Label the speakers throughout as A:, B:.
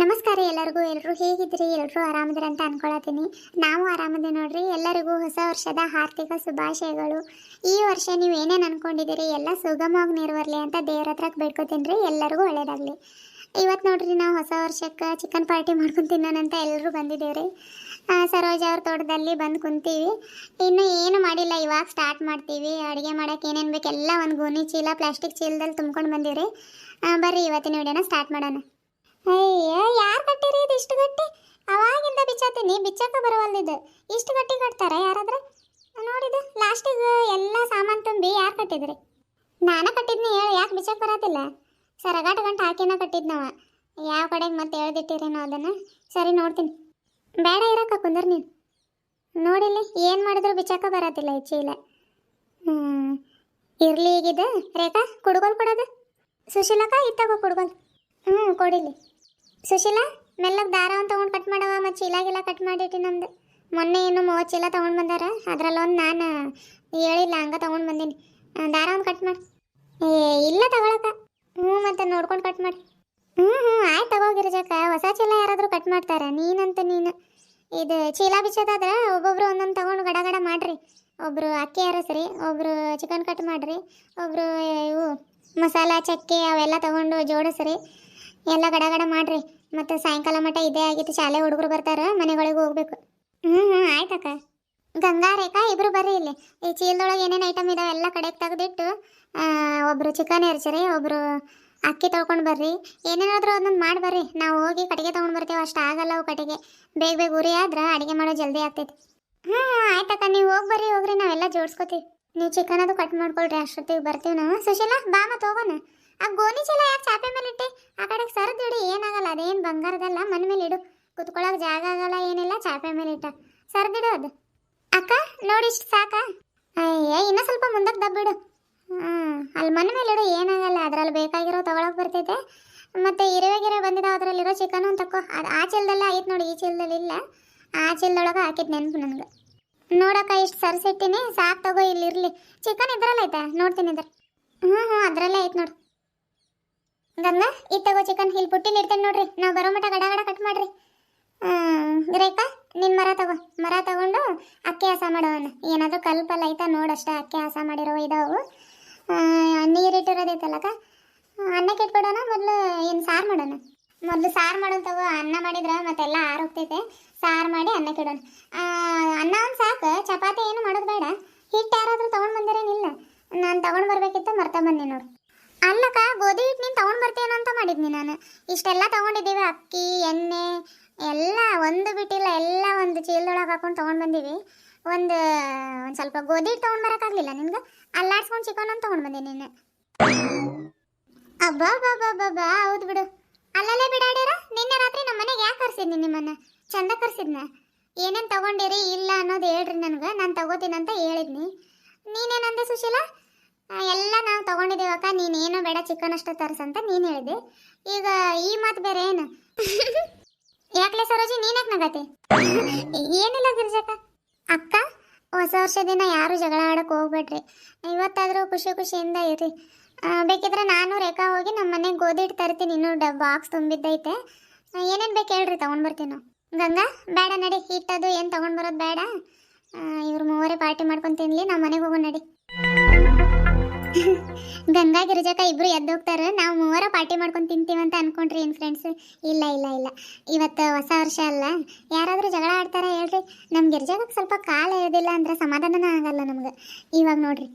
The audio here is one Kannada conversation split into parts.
A: ನಮಸ್ಕಾರ ಎಲ್ಲರಿಗೂ ಎಲ್ಲರೂ ಹೇಗಿದ್ರಿ ಎಲ್ಲರೂ ಆರಾಮದ್ರಿ ಅಂತ ಅನ್ಕೊಳತೀನಿ ನಾವು ಆರಾಮದೆ ನೋಡ್ರಿ, ಎಲ್ಲರಿಗೂ ಹೊಸ ವರ್ಷದ ಆರ್ಥಿಕ ಶುಭಾಶಯಗಳು. ಈ ವರ್ಷ ನೀವು ಏನೇನು ಅನ್ಕೊಂಡಿದ್ದೀರಿ? ಎಲ್ಲ ಸುಗಮವಾಗಿ ನೆರವೇರಲಿ ಅಂತ ದೇವ್ರ ಹತ್ರ ಬೇಡ್ಕೊತೀನಿ ಎಲ್ಲರಿಗೂ ಒಳ್ಳೇದಾಗಲಿ. ಇವತ್ತು ನೋಡ್ರಿ, ನಾವು ಹೊಸ ವರ್ಷಕ್ಕೆ ಚಿಕನ್ ಪಾರ್ಟಿ ಮಾಡ್ಕೊಂಡು ತಿನ್ನೋಣಂತ ಎಲ್ಲರೂ ಬಂದಿದ್ದೇವ್ರಿ ಸರೋಜ ಅವ್ರ ತೋಟದಲ್ಲಿ ಬಂದು ಕುಂತೀವಿ. ಇನ್ನು ಏನು ಮಾಡಿಲ್ಲ, ಇವಾಗ ಸ್ಟಾರ್ಟ್ ಮಾಡ್ತೀವಿ. ಅಡುಗೆ ಮಾಡೋಕೆ ಏನೇನು ಬೇಕೆಲ್ಲ ಒಂದು ಗೋಣಿ ಚೀಲ, ಪ್ಲಾಸ್ಟಿಕ್ ಚೀಲದಲ್ಲಿ ತುಂಬ್ಕೊಂಡು ಬಂದೀವ್ರಿ. ಬರ್ರಿ, ಇವತ್ತಿನ ವಿಡಿಯೋನ ಸ್ಟಾರ್ಟ್ ಮಾಡೋಣ. ಅಯ್ಯ ಇಷ್ಟು ಗಟ್ಟಿ? ಅವಾಗಿಂದ ಬಿಚ್ಚಾತೀನಿ. ಬಿಚ್ಚಕ್ಕ ಬರವಲ್ದಿದ್ದು. ಇಷ್ಟು ಗಟ್ಟಿ ಕಟ್ತಾರೆ ಯಾರಾದ್ರೆ? ನೋಡಿದ. ಲಾಸ್ಟಿಗೆ ಎಲ್ಲ ಸಾಮಾನು ತುಂಬಿ ಯಾರು ಕಟ್ಟಿದ್ರಿ? ನಾನು ಕಟ್ಟಿದ್ನಿ ಹೇಳಿ. ಯಾಕೆ ಬಿಚ್ಚಕ್ಕೆ ಬರತ್ತಿಲ್ಲ? ಸರಗಾಟ ಗಂಟು ಹಾಕಿನ ಕಟ್ಟಿದ್ನವ. ಯಾವ ಕಡೆಗೆ ಮತ್ತೆ ಹೇಳ್ದಿಟ್ಟಿರೇನೋ ಅದನ್ನು ಸರಿ ನೋಡ್ತೀನಿ. ಬೇಡ ಇರಕ್ಕ ಕುಂದರ್ ನೀನು. ನೋಡಿಲ್ಲಿ ಏನು ಮಾಡಿದ್ರು ಬಿಚ್ಚಕ್ಕ ಬರತ್ತಿಲ್ಲ ಈ ಚೀಲ. ಇರ್ಲಿ ಈಗಿದು. ರೇಖಾ, ಕುಡ್ಗೋಲ್ ಕೊಡೋದು. ಸುಶೀಲಕ್ಕ, ಇತ್ತಾಗೋ ಕುಡ್ಗೋಲ್. ಹ್ಞೂ ಕೊಡಿಲಿ ಸುಶೀಲಾ ಮೆಲ್ಲಗೆ ದಾರ ಒಂದು ತೊಗೊಂಡು ಕಟ್ ಮಾಡವ ಮತ್ತು ಚೀಲಾಗೆಲ್ಲ ಕಟ್ ಮಾಡಿಟ್ಟು ನಮ್ದು. ಮೊನ್ನೆ ಏನು ಮೂವತ್ತು ಚೀಲ ತೊಗೊಂಡು ಬಂದಾರ. ಅದ್ರಲ್ಲೊಂದು ನಾನು ಹೇಳಿಲ್ಲ, ಹಂಗೆ ತೊಗೊಂಡು ಬಂದೀನಿ. ದಾರ ಒಂದು ಕಟ್ ಮಾಡಿ. ಏ, ಇಲ್ಲ ತಗೊಳಕ. ಹ್ಞೂ, ಮತ್ತೆ ನೋಡ್ಕೊಂಡು ಕಟ್ ಮಾಡಿ. ಹ್ಞೂ ಹ್ಞೂ, ಆಯ್ತು ತಗೋಗಿರ್ಜಕ್ಕ ಹೊಸ ಚೀಲ ಯಾರಾದರೂ ಕಟ್ ಮಾಡ್ತಾರೆ. ನೀನಂತ ನೀನು. ಇದು ಚೀಲ ಬಿಚ್ಚೋದಾದ್ರೆ ಒಬ್ಬೊಬ್ರು ಒಂದೊಂದು ತೊಗೊಂಡು ಗಡ ಗಡ ಮಾಡಿರಿ. ಒಬ್ಬರು ಅಕ್ಕಿ ಅರಸ್ರಿ ಒಬ್ಬರು ಚಿಕನ್ ಕಟ್ ಮಾಡಿರಿ ಒಬ್ಬರು ಇವು ಮಸಾಲ, ಚಕ್ಕೆ ಅವೆಲ್ಲ ತೊಗೊಂಡು ಜೋಡಿಸ್ರಿ. ಎಲ್ಲ ಗಡ ಗಡ ಮಾಡ್ರಿ. ಮತ್ತು ಸಾಯಂಕಾಲ ಮಟ್ಟ ಇದೇ ಆಗಿತ್ತು, ಶಾಲೆ ಹುಡುಗರು ಬರ್ತಾರೆ, ಮನೆಗಳಿಗೆ ಹೋಗ್ಬೇಕು. ಹ್ಞೂ ಹ್ಞೂ ಆಯ್ತಕ್ಕ ಗಂಗಾ ರೇಖಾ, ಇಬ್ರು ಬರ್ರಿ ಇಲ್ಲಿ. ಈ ಚೀಲದೊಳಗೆ ಏನೇನು ಐಟಮ್ ಇದಾವೆ ಎಲ್ಲ ಕಡೆಗೆ ತೆಗೆದಿಟ್ಟು ಒಬ್ಬರು ಚಿಕನ್ ಎರ್ಚರಿ ಒಬ್ಬರು ಅಕ್ಕಿ ತೊಳ್ಕೊಂಡು ಬರ್ರಿ. ಏನೇನಾದರೂ ಒಂದೊಂದು ಮಾಡಿ ಬರ್ರಿ. ನಾವು ಹೋಗಿ ಕಟ್ಟಿಗೆ ತೊಗೊಂಡು ಬರ್ತೀವಿ, ಅಷ್ಟು ಆಗಲ್ಲ ಅವು ಕಟ್ಟಿಗೆ. ಬೇಗ ಬೇಗ ಉರಿ ಆದ್ರೆ ಅಡುಗೆ ಮಾಡೋ ಜಲ್ದಿ ಆಗ್ತೈತಿ. ಹ್ಞೂ ಹ್ಞೂ ಆಯ್ತಕ್ಕ ನೀವು ಹೋಗಿ ಬರ್ರಿ, ಹೋಗ್ರಿ, ನಾವೆಲ್ಲ ಜೋಡಿಸ್ಕೋತೀವಿ. ನೀವು ಚಿಕನ್ ಅದು ಕಟ್ ಮಾಡ್ಕೊಳ್ರಿ, ಅಷ್ಟೊತ್ತಿಗೆ ಬರ್ತೀವಿ ನಾವು. ಸುಶೀಲಾ, ಬಾ ಮತ್ತೆ ಹೋಗೋಣ. ಆ ಗೋಣಿ ಚೀಲ ಯಾಕೆ ಚಾಪೆ ಮೇಲೆ ಇಟ್ಟೆ? ಆ ಕಡೆ ಸರದ್ ಇಡು, ಏನಾಗಲ್ಲ, ಅದೇನು ಬಂಗಾರದಲ್ಲ? ಮನೆ ಮೇಲೆ ಇಡು. ಕುತ್ಕೊಳ್ಳೋಕೆ ಜಾಗ ಆಗಲ್ಲ, ಏನಿಲ್ಲ, ಚಾಪೆ ಮೇಲೆ ಇಟ್ಟ. ಸರದಿಡು ಅದು. ಅಕ್ಕ, ನೋಡಿ ಇಷ್ಟು ಸಾಕ? ಅಯ್ಯ ಇನ್ನೂ ಸ್ವಲ್ಪ ಮುಂದಕ್ಕೆ ದಬ್ಬಿಡು. ಹ್ಞೂ ಅಲ್ಲಿ ಮನೆ ಮೇಲೆ ಇಡು, ಏನಾಗಲ್ಲ, ಅದರಲ್ಲಿ ಬೇಕಾಗಿರೋ ತಗೊಳಕ್ ಬರ್ತೈತೆ. ಮತ್ತೆ ಇರುವೆ ಗಿರೆ ಬಂದಿದ್ದಾವೆ ಅದರಲ್ಲಿರೋ ಚಿಕನ್ ತಕ್ಕೋ. ಅದು ಆ ಚೀಲದಲ್ಲೇ ಆಯ್ತು ನೋಡಿ, ಈ ಚೀಲದಲ್ಲಿ ಇಲ್ಲ. ಆ ಚೀಲದೊಳಗೆ ಹಾಕಿದ್ ನೆನಪು ನನಗೆ. ನೋಡಕ್ಕ, ಇಷ್ಟು ಸರ್ಸಿಟ್ಟಿನಿ, ಸಾಕು ತಗೋ ಇಲ್ಲಿ ಇರಲಿ ಚಿಕನ್ ಇದ್ರಲ್ಲ ಐತೆ, ನೋಡ್ತೀನಿ ಇದ್ರ. ಹ್ಞೂ ಹ್ಞೂ ಅದರಲ್ಲೇ ಐತೆ ನೋಡು. ಗಂಗಾ ಇದು ತಗೋ ಚಿಕನ್ ಇಲ್ಲಿ ಪುಟ್ಟಿಲಿ ಇಡ್ತೇನೆ ನೋಡ್ರಿ. ನಾವು ಬರೋ ಮಟ ಗಡ ಗಡ ಕಟ್ ಮಾಡ್ರಿ. ರೇಖಾ ನಿನ್ನ ಮರ ತಗೋ. ಮರ ತಗೊಂಡು ಅಕ್ಕಿ ಹಸ ಮಾಡೋಣ ಏನಾದರೂ ಕಲ್ಪಲ್ಲ ಐತಾ ನೋಡಷ್ಟೇ ಅಕ್ಕಿ ಹಸ ಮಾಡಿರೋ ಇದಾವು ನೀರಿಟ್ಟಿರೋದೈತಲ್ಲಕ್ಕ ಅನ್ನಕ್ಕೆ ಇಟ್ಬಿಡೋಣ, ಮೊದಲು ಏನು ಸಾರು ಮಾಡೋಣ? ಮೊದಲು ಸಾರು ಮಾಡೋಣ ತಗೋ. ಅನ್ನ ಮಾಡಿದ್ರೆ ಮತ್ತೆಲ್ಲ ಆರೋಗ್ತೈತೆ. ಸಾರು ಮಾಡಿ ಅನ್ನಕ್ಕೆ ಇಡೋಣ. ಅನ್ನ ಒಂದು ಸಾಕು. ಚಪಾತಿ ಏನು ಮಾಡೋದು ಬೇಡ. ಹಿಟ್ಟು ಯಾರಾದರೂ ತೊಗೊಂಡು ಬಂದಿರೇನಿಲ್ಲ. ನಾನು ತೊಗೊಂಡು ಬರಬೇಕಿತ್ತು, ಮರ್ತಾ ಬಂದೆ ನೋಡು. ಅಲ್ಲಕ್ಕ ಗೋಧಿ ಹಿಟ್ಟು ನೀನು ತೊಗೊಂಡು ಬರ್ತೇನೋ ಅಂತ ಮಾಡಿದ್ನಿ ನಾನು. ಇಷ್ಟೆಲ್ಲ ತೊಗೊಂಡಿದ್ದೀವಿ, ಅಕ್ಕಿ, ಎಣ್ಣೆ, ಎಲ್ಲ ಒಂದು ಬಿಟ್ಟಿಲ್ಲ, ಎಲ್ಲ ಒಂದು ಚೀಲದೊಳಗೆ ಹಾಕೊಂಡು ತೊಗೊಂಡು ಬಂದೀವಿ. ಒಂದು ಒಂದು ಸ್ವಲ್ಪ ಗೋಧಿ ಹಿಟ್ಟು ತೊಗೊಂಡು ಬರೋಕ್ಕಾಗಲಿಲ್ಲ ನಿನ್ಗೆ? ಅಲ್ಲಾಡ್ಸ್ಕೊಂಡು ಚಿಕನ್ ಅಂತ ತೊಗೊಂಡು ಬಂದೆ ನೀನು ಅಬ್ಬಾ ಬಾಬಾ ಬಾಬಾ ಹೌದು ಬಿಡು. ಅಲ್ಲಲ್ಲೇ ಬಿಡಾಡ್ಯಾರ? ನಿನ್ನೆ ರಾತ್ರಿ ನಮ್ಮ ಮನೆಗೆ ಯಾಕೆ ಕರ್ಸಿದ್ನಿ ನಿಮ್ಮನ್ನ? ಚಂದ ಕರ್ಸಿದ್ನ? ಏನೇನು ತಗೊಂಡಿರಿ, ಇಲ್ಲ ಅನ್ನೋದು ಹೇಳ್ರಿ ನನಗೆ. ನಾನು ತಗೋತೀನಂತ ಹೇಳಿದ್ನಿ. ನೀನೇನಂದೆ ಸುಶೀಲಾ? ಎಲ್ಲ ನಾವು ತಗೊಂಡಿದ್ದೀವಿ ಅಕ್ಕ. ನೀನೇನು ಬೇಡ ಚಿಕನ್ ಅಷ್ಟೇ ತರ್ಸಂತ ನೀನು ಹೇಳಿದೆ ಈಗ ಈ ಮಾತು ಬೇರೆ ಏನು? ಯಾಕಲೇ ಸರೋಜಿ ನೀನ್ಯಾಕೆ ನಗತಿ? ಏನಿಲ್ಲ ಗಿರ್ಜಕ್ಕ ಅಕ್ಕ. ಹೊಸ ವರ್ಷ ದಿನ ಯಾರು ಜಗಳ ಆಡಕ್ಕೆ ಹೋಗ್ಬೇಡ್ರಿ. ಇವತ್ತಾದರೂ ಖುಷಿ ಖುಷಿಯಿಂದ ಇರಿ. ಬೇಕಿದ್ರೆ ನಾನು ರೇಖಾ ಹೋಗಿ ನಮ್ಮ ಮನೆಗೆ ಗೋಧಿ ತರ್ತೀನಿ. ಇನ್ನೂ ಡ ಬಾಕ್ಸ್ ತುಂಬಿದ್ದೈತೆ. ಏನೇನು ಬೇಕು ಹೇಳ್ರಿ ತೊಗೊಂಡು ಬರ್ತೀನಿ. ಗಂಗಾ, ಬೇಡ ನಡಿ. ಹಿಟ್ಟದು ಏನು ತೊಗೊಂಡು ಬರೋದು ಬೇಡ. ಇವ್ರು ಮೂವರೇ ಪಾರ್ಟಿ ಮಾಡ್ಕೊಂಡು ತಿನ್ಲಿ. ನಮ್ಮ ಮನೆಗೆ ಹೋಗೋಣ ನಡಿ. ಗಂಗಾ ಗಿರಿಜಕ ಇಬ್ರು ಎದ್ದೋಗ್ತಾರೆ, ನಾವು ಮೂವರ ಪಾರ್ಟಿ ಮಾಡ್ಕೊಂಡು ಅಂತ ಅನ್ಕೊಂಡ್ರಿ ಏನು ಫ್ರೆಂಡ್ಸ್ ಇಲ್ಲ ಇಲ್ಲ ಇಲ್ಲ. ಇವತ್ತು ಹೊಸ ವರ್ಷ ಅಲ್ಲ. ಯಾರಾದರೂ ಜಗಳ ಆಡ್ತಾರೆ ಹೇಳ್ರಿ. ನಮ್ಮ ಗಿರಿಜಕಕ್ಕೆ ಸ್ವಲ್ಪ ಕಾಲು ಇರೋದಿಲ್ಲ ಅಂದ್ರೆ ಸಮಾಧಾನನ ಆಗಲ್ಲ ನಮ್ಗೆ. ಇವಾಗ ನೋಡ್ರಿ.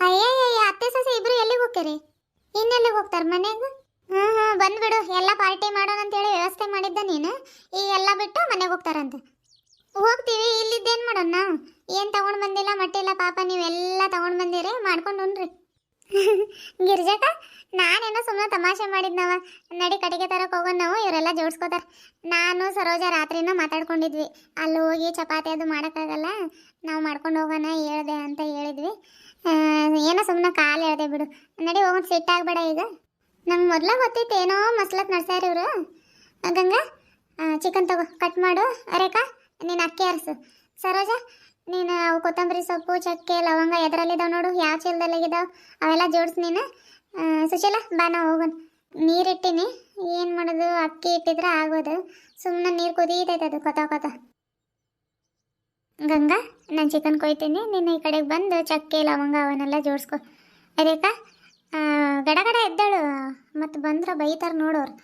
A: ಅಯ್ಯಯ್ಯ ಅತ್ತೆ ಸೊಸೆ ಇಬ್ರು ಎಲ್ಲಿಗೆ ಹೋಗ್ತೀರಿ? ಇನ್ನೆಲ್ಲಿಗೆ ಹೋಗ್ತಾರೆ ಮನೆಗೆ? ಹ್ಞೂ ಹ್ಞೂ ಬಂದ್ಬಿಡು ಎಲ್ಲ ಪಾರ್ಟಿ ಮಾಡೋಣ ಅಂತೇಳಿ ವ್ಯವಸ್ಥೆ ಮಾಡಿದ್ದ ನೀನು. ಈ ಎಲ್ಲ ಬಿಟ್ಟು ಮನೆಗೆ ಹೋಗ್ತಾರಂತ. ಹೋಗ್ತೀವಿ, ಇಲ್ಲಿದ್ದೇನು ಮಾಡೋಣ? ನಾವು ಏನು ತಗೊಂಡು ಬಂದಿಲ್ಲ? ಮಟ್ಟಿಲ್ಲ ಪಾಪ, ನೀವೆಲ್ಲ ತಗೊಂಡು ಬಂದಿರಿ ಮಾಡ್ಕೊಂಡು ಉಣ್ರಿ ಗಿರ್ಜಕ ನಾನೇನೋ ಸುಮ್ಮನೆ ತಮಾಷೆ ಮಾಡಿದ್ನವ ನಡಿ ಕಟ್ಟಿಗೆ ತರಕ್ಕೆ ಹೋಗೋಣ ನಾವು ಇವರೆಲ್ಲ ಜೋಡ್ಸ್ಕೋತಾರೆ. ನಾನು, ಸರೋಜ ರಾತ್ರಿನ ಮಾತಾಡ್ಕೊಂಡಿದ್ವಿ. ಅಲ್ಲಿ ಹೋಗಿ ಚಪಾತಿ ಅದು ಮಾಡೋಕ್ಕಾಗಲ್ಲ. ನಾವು ಮಾಡ್ಕೊಂಡು ಹೋಗೋಣ, ಹೇಳ್ದೆ ಅಂತ ಹೇಳಿದ್ವಿ. ಏನೋ ಸುಮ್ಮನೆ ಕಾಲು ಹೇಳ್ದೆ ಬಿಡು. ನಡಿ ಹೋಗೋಣ ಸಿಟ್ಟಾಗಬೇಡ ಈಗ. ನಂಗೆ ಮೊದಲ ಗೊತ್ತಿತ್ತು ಏನೋ ಮಸ್ಲತ್ ನಡ್ಸ್ಯಾರ ಇವರು. ಗಂಗಾ ಚಿಕನ್ ತಗೋ ಕಟ್ ಮಾಡು. ರೇಖಾ, ನೀನು ಅಕ್ಕಿ ಅರಸು. ಸರೋಜ, ನೀನು ಕೊತ್ತಂಬರಿ ಸೊಪ್ಪು, ಚಕ್ಕೆ, ಲವಂಗ ಎದರಲ್ಲಿದ್ದಾವೆ ನೋಡು. ಯಾವ ಚೀಲದಲ್ಲಿದ್ದಾವೆ ಅವೆಲ್ಲ ಜೋಡಿಸ್ ನೀನು. ಸುಶೀಲ, ಬಾ ನಾವು ಹೋಗೋಣ. ನೀರಿಟ್ಟಿನಿ. ಏನು ಮಾಡೋದು? ಅಕ್ಕಿ ಇಟ್ಟಿದ್ರೆ ಆಗೋದು. ಸುಮ್ಮನೆ ನೀರು ಕುದೀತೈತೆ ಅದು. ಕೊತ ಕೊತ. ಗಂಗಾ, ನಾನು ಚಿಕನ್ ಕೊಯ್ತೀನಿ. ನೀನು ಈ ಕಡೆಗೆ ಬಂದು ಚಕ್ಕೆ, ಲವಂಗ ಅವನ್ನೆಲ್ಲ ಜೋಡಿಸ್ಕೊ. ರೇಖಾ ಗಡಗಡ ಗಡ ಗಡ ಎದ್ದಾಳು. ಮತ್ತು ಬಂದ್ರೆ ಬೈತಾರೆ ನೋಡೋರು.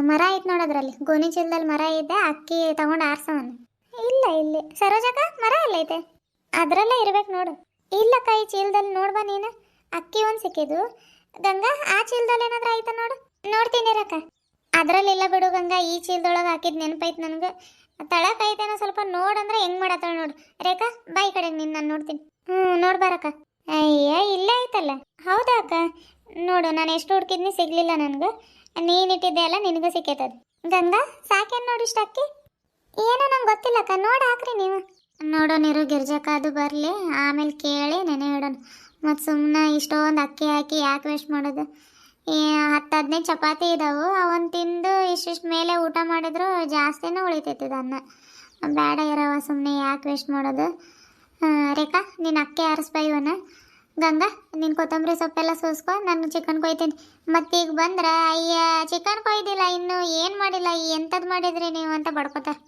A: ಮರ ಐತೆ ನೋಡೋದ್ರಲ್ಲಿ ಗೋಣಿ ಚೀಲದಲ್ಲಿ ಮರ ಇದೆ. ಅಕ್ಕಿ ತಗೊಂಡು ಆರ್ಸವನು. ಇಲ್ಲ, ಇಲ್ಲಿ. ಸರೋಜಕ್ಕ, ಮರ ಎಲ್ಲೈತೆ ಅದರಲ್ಲೇ ಇರ್ಬೇಕು ನೋಡು. ಇಲ್ಲ ಕೈ ಚೀಲದಲ್ಲಿ ನೋಡ್ಬಾ ನೀನು. ಅಕ್ಕಿ ಒಂದು ಸಿಕ್ಕಿದ್ದು. ಗಂಗಾ, ಆ ಚೀಲದಲ್ಲಿ ಏನಾದ್ರೂ ಆಯ್ತಾ ನೋಡು. ನೋಡ್ತೀನಿ ರಕ್ಕ. ಅದರಲ್ಲಿ ಇಲ್ಲ ಬಿಡು ಗಂಗಾ, ಈ ಚೀಲದೊಳಗೆ ಹಾಕಿದ್ ನೆನಪಾಯ್ತು ನನಗೆ. ತಳಕ್ ಐತೇನೋ ಸ್ವಲ್ಪ ನೋಡಂದ್ರೆ ಹೆಂಗ್ ಮಾಡತ್ತಾಳ ನೋಡು. ರೇಖಾ ಬಾಯಿ ಕಡೆಗೆ ಕಡೆ ನಿನ್ನ ನಾನು ನೋಡ್ತೀನಿ. ಹ್ಞೂ ನೋಡ್ಬಾರಕ್ಕ ಅಯ್ಯ, ಇಲ್ಲೇ ಐತಲ್ಲ. ಹೌದಾ ಅಕ್ಕ? ನೋಡು, ನಾನು ಎಷ್ಟು ಹುಡುಕಿದ್ನಿ ಸಿಗ್ಲಿಲ್ಲ ನನಗೆ. ನೀನಿಟ್ಟಿದ್ದೆ ಅಲ್ಲ, ನಿನಗೂ ಸಿಕ್ಕೈತದು. ಗಂಗಾ, ಸಾಕೇನು ನೋಡಿ ಇಷ್ಟ ಅಕ್ಕಿ? ಏನೋ ನಂಗೆ ಗೊತ್ತಿಲ್ಲಕ್ಕ, ನೋಡಿ ಹಾಕ್ರಿ ನೀವು. ನೋಡೋನಿರು ಗಿರ್ಜಕ್ಕ ಅದು ಬರಲಿ. ಆಮೇಲೆ ಕೇಳಿ ನೆನೆ ಇಡೋಣ. ಮತ್ತು ಸುಮ್ಮನೆ ಇಷ್ಟೊಂದು ಅಕ್ಕಿ ಹಾಕಿ ಯಾಕೆ ವೇಸ್ಟ್ ಮಾಡೋದು? ಹತ್ತು ಹದಿನೈದು ಚಪಾತಿ ಇದ್ದಾವೆ ಅವನ್ ತಿಂದು ಇಷ್ಟಿಷ್ಟು ಮೇಲೆ ಊಟ ಮಾಡಿದ್ರು ಜಾಸ್ತಿನೂ ಉಳಿತೈತಿ ಅನ್ನ ಬೇಡ ಇರವ ಸುಮ್ಮನೆ ಯಾಕೆ ವೇಸ್ಟ್ ಮಾಡೋದು? ರೇಖಾ, ನೀನು ಅಕ್ಕಿ ಆರಿಸ್ಬಾ ಇವನ ಗಂಗಾ, ನೀನು ಕೊತ್ತಂಬರಿ ಸೊಪ್ಪೆಲ್ಲ ಸೂಸ್ಕೊ, ನಾನು ಚಿಕನ್ ಕೊಯ್ತೀನಿ. ಮತ್ತೀಗ ಬಂದ್ರೆ, ಅಯ್ಯ ಚಿಕನ್ ಕೊಯ್ದಿಲ್ಲ, ಇನ್ನು ಏನು ಮಾಡಿಲ್ಲ ಎಂಥದ್ದು ಮಾಡಿದ್ರಿ ನೀವು ಅಂತ ಬಡ್ಕೋತಾರೆ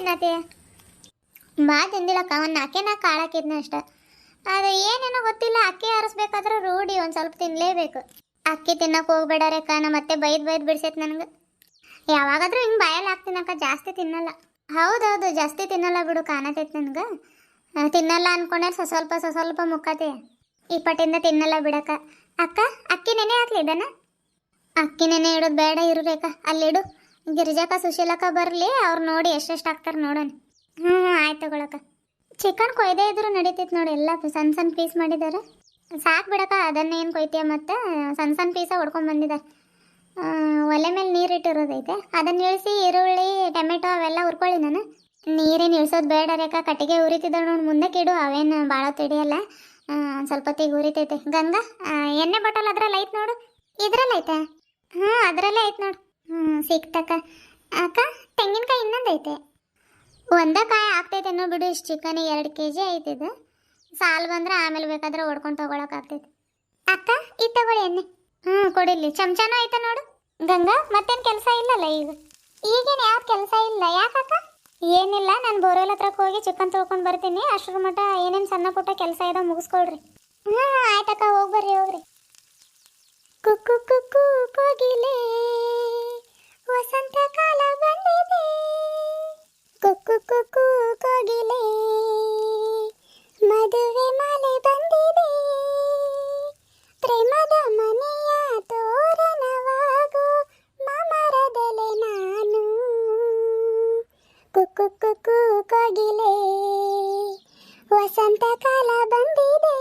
A: ಅಕ್ಕಿ ಯಾಕೆ ತಿನ್ನತಿ? ಮಾ ತಿಂದಿಲ್ಲಕ್ಕ, ಒಂದು ಅಕ್ಕಿನ ಕಾಳಾಕಿದ್ನ ಕಾಳು ಅಷ್ಟೆ. ಅದು ಏನೇನೋ ಗೊತ್ತಿಲ್ಲ, ಅಕ್ಕಿ ಆರಿಸ್ಬೇಕಾದ್ರೆ ರೂಢಿ, ಒಂದು ಸ್ವಲ್ಪ ತಿನ್ನಲೇಬೇಕು ಅಕ್ಕಿ ತಿನ್ನಕ್ಕೆ ಹೋಗ್ಬೇಡ ರೇಖಾ ನಾ ಮತ್ತೆ ಬೈದು ಬೈದು ಬಿಡ್ಸೈತೆ ನನಗೆ. ಯಾವಾಗಾದರೂ ಹಿಂಗೆ ಬಾಯಲ್ಲಿ ಜಾಸ್ತಿ ತಿನ್ನಲ್ಲ. ಹೌದೌದು, ಜಾಸ್ತಿ ತಿನ್ನಲ್ಲ ಬಿಡು ಕಾಣತೈತೆ ನನಗೆ. ತಿನ್ನಲ್ಲ ಅನ್ಕೊಂಡ್ರೆ ಸ್ವ ಸ್ವಲ್ಪ ಸ್ವ ಸ್ವಲ್ಪ ಮುಕ್ಕತಿ. ಈ ಪಟ್ಟಿಂದ ತಿನ್ನಲ್ಲ ಬಿಡಕ್ಕ. ಅಕ್ಕ, ಅಕ್ಕಿ ನೆನೆ ಹಾಕ್ಲಿ ಇದನ್ನ? ಅಕ್ಕಿ ನೆನೆ ಇಡೋದು ಬೇಡ ಇರು ರೇಖಾ, ಅಲ್ಲಿಡು. ಗಿರಿಜಾಕ ಸುಶೀಲಕ್ಕ ಬರಲಿ ಅವ್ರು ನೋಡಿ ಎಷ್ಟೆಷ್ಟು ಹಾಕ್ತಾರೆ ನೋಡೋಣ. ಹ್ಞೂ ಹ್ಞೂ ಆಯ್ತು ತಗೊಳಕ ಚಿಕನ್ ಕೊಯ್ದೇ ಇದ್ರು ನಡೀತೈತೆ ನೋಡಿ ಎಲ್ಲ ಸಣ್ಣ ಸಣ್ಣ ಪೀಸ್ ಮಾಡಿದ್ದಾರೆ ಸಾಕು ಬಿಡಕ್ಕ ಅದನ್ನೇನು ಕೊಯ್ತೀಯ ಮತ್ತು? ಸಣ್ಣ ಸಣ್ಣ ಪೀಸ ಹೊಡ್ಕೊಂಡ್ ಬಂದಿದ್ದಾರೆ ಆ, ಒಲೆ ಮೇಲೆ ನೀರು ಇಟ್ಟಿರೋದೈತೆ. ಅದನ್ನು ಇಳಿಸಿ ಈರುಳ್ಳಿ ಟೊಮೆಟೊ ಅವೆಲ್ಲ ಹುರ್ಕೊಳ್ಳಿ ನಾನು. ನೀರೇನು ಇಳಿಸೋದು ಬೇಡ ರೇಖ ಕಟ್ಟಿಗೆ ಉರಿತಿದ್ದಾಳೆ ನೋಡಿ ಮುಂದಕ್ಕೆ ಇಡು ಅವೇನು ಭಾಳ ತಿಡಿಯಲ್ಲ ಸ್ವಲ್ಪ ಹೊತ್ತಿಗೆ ಉರಿತೈತೆ. ಗಂಗಾ ಎಣ್ಣೆ ಬಾಟಲ್ ಅದ್ರಲ್ಲಿ ಐತೆ ನೋಡು. ಇದ್ರಲ್ಲಿ ಐತೆ? ಹ್ಞೂ ಅದರಲ್ಲೇ ಐತೆ ನೋಡು. ಸಿಕ್ತಕ್ಕ ಅಕ್ಕ, ತೆಂಗಿನಕಾಯಿ ಇನ್ನೊಂದು ಐತೆ. ಒಂದ ಕಾಯಿ ಅನ್ನೋ ಬಿಡು, ಇಷ್ಟು ಚಿಕನ್ ಎರಡು ಕೆ ಜಿ ಐತಿದು ಸಾಲು ಬಂದ್ರೆ ಆಮೇಲೆ ಬೇಕಾದ್ರೆ ಹೊಡ್ಕೊಂಡು ತೊಗೊಳಕ್ ಆಗ್ತೈತೆ. ಅಕ್ಕ ಈ ತಗೊಳ್ಳಿ ಎಣ್ಣೆ. ಹ್ಞೂ ಕೊಡಿಲಿ ಚಮಚಾನು ಐತೆ ನೋಡು. ಗಂಗಾ, ಮತ್ತೇನು ಕೆಲಸ ಇಲ್ಲಲ್ಲ ಈಗ? ಈಗೇನು ಯಾವ ಕೆಲಸ ಇಲ್ಲ. ಯಾಕಕ್ಕ? ಏನಿಲ್ಲ, ನಾನು ಬೋರ್ವೆಲ್ ಹತ್ರಕ್ಕೆ ಹೋಗಿ ಚಿಕನ್ ತೊಳ್ಕೊಂಡು ಬರ್ತೀನಿ. ಅಷ್ಟರ ಮಟ್ಟ ಏನೇನು ಸಣ್ಣ ಪುಟ್ಟ ಕೆಲಸ ಇದೆ ಮುಗಿಸ್ಕೊಳ್ರಿ. ಹ್ಞೂ ಆಯ್ತಕ್ಕ, ಹೋಗಿ ಬರ್ರಿ, ಹೋಗ್ರಿ. ಕುಕ್ಕು ಕುಕ್ಕು ಕೋಗಿಲೆ. ವಸಂತ ಕಾಲ ಬಂದಿದೆ. ಕುಕ್ಕು ಕುಕ್ಕು ಕೋಗಿಲೆ. ಮದುವೆ ಮಾಲೆ ಬಂದಿದೆ. ಪ್ರೇಮದ ಮನೆಯ ತೋರಣವಾಗೋ ಮಮರದಲೆ ನಾನು. ಕುಕ್ಕು ಕುಕ್ಕು ಕೋಗಿಲೆ. ವಸಂತ ಕಾಲ ಬಂದಿದೆ.